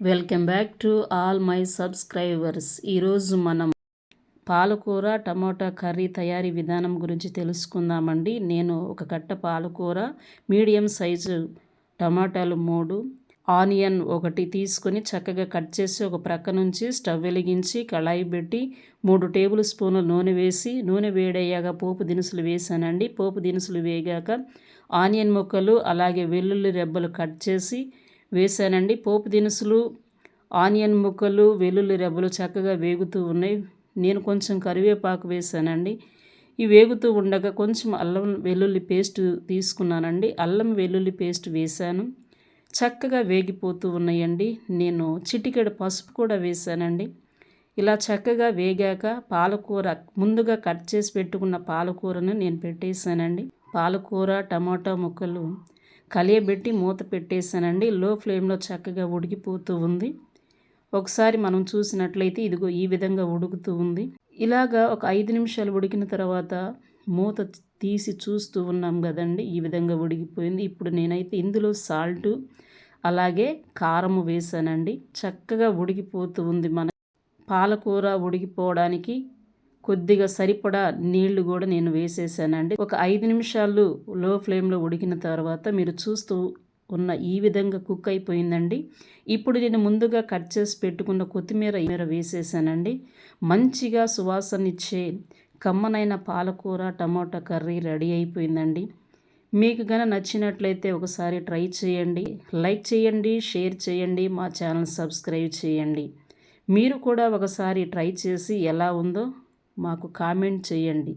Welcome back to all my subscribers. ఈరోజు మనం పాలకూర టమోటా కర్రీ తయారీ విధానం గురించి తెలుసుకుందామండి. నేను ఒక కట్ట పాలకూర మీడియం సైజు టమాటాలు మూడు ఆనియన్ ఒకటి తీసుకొని చక్కగా కట్ చేసి ఒక ప్రక్క నుంచి స్టవ్ వెలిగించి కళాయి పెట్టి మూడు టేబుల్ స్పూన్ల నూనె వేసి నూనె వేడయ్యాక పోపు దినుసులు వేసానండి. పోపు దినుసులు వేగాక ఆనియన్ ముక్కలు అలాగే వెల్లుల్లి రెబ్బలు కట్ చేసి వేసానండి పోపు దినుసులు ఆనియన్ ముక్కలు వెల్లుల్లి రెబ్బలు చక్కగా వేగుతూ ఉన్నాయి. నేను కొంచెం కరివేపాకు వేసానండి ఈ వేగుతూ ఉండగా కొంచెం అల్లం వెల్లుల్లి పేస్ట్ తీసుకున్నానండి. అల్లం వెల్లుల్లి పేస్ట్ వేశాను. చక్కగా వేగిపోతూ ఉన్నాయండి. నేను చిటికెడు పసుపు కూడా వేసానండి ఇలా చక్కగా వేగాక పాలకూర ముందుగా కట్ చేసి పెట్టుకున్న పాలకూరను నేను పెట్టేశానండి. పాలకూర టమాటా ముక్కలు కలియబెట్టి మూత పెట్టేశానండి. లో ఫ్లేమ్లో చక్కగా ఉడికిపోతూ ఉంది. ఒకసారి మనం చూసినట్లయితే ఇదిగో ఈ విధంగా ఉడుకుతూ ఉంది. ఇలాగా ఒక ఐదు నిమిషాలు ఉడికిన తర్వాత మూత తీసి చూస్తూ ఉన్నాం కదండి. ఈ విధంగా ఉడికిపోయింది. ఇప్పుడు నేనైతే ఇందులో సాల్టు అలాగే కారము వేసానండి చక్కగా ఉడికిపోతూ ఉంది మన పాలకూర ఉడికిపోవడానికి కొద్దిగా సరిపడా నీళ్ళు కూడా నేను వేసేసానండి. ఒక ఐదు నిమిషాలు లో ఫ్లేమ్లో ఉడికిన తర్వాత మీరు చూస్తూ ఉన్న ఈ విధంగా కుక్ అయిపోయిందండి. ఇప్పుడు నేను ముందుగా కట్ చేసి పెట్టుకున్న కొత్తిమీర మీర వేసేసానండి. మంచిగా సువాసనిచ్చే కమ్మనైన పాలకూర టమాటా కర్రీ రెడీ అయిపోయిందండి. మీకు గన నచ్చినట్లయితే ఒకసారి ట్రై చేయండి. లైక్ చేయండి షేర్ చేయండి మా ఛానల్ సబ్స్క్రైబ్ చేయండి. మీరు కూడా ఒకసారి ట్రై చేసి ఎలా ఉందో మాకు కామెంట్ చేయండి.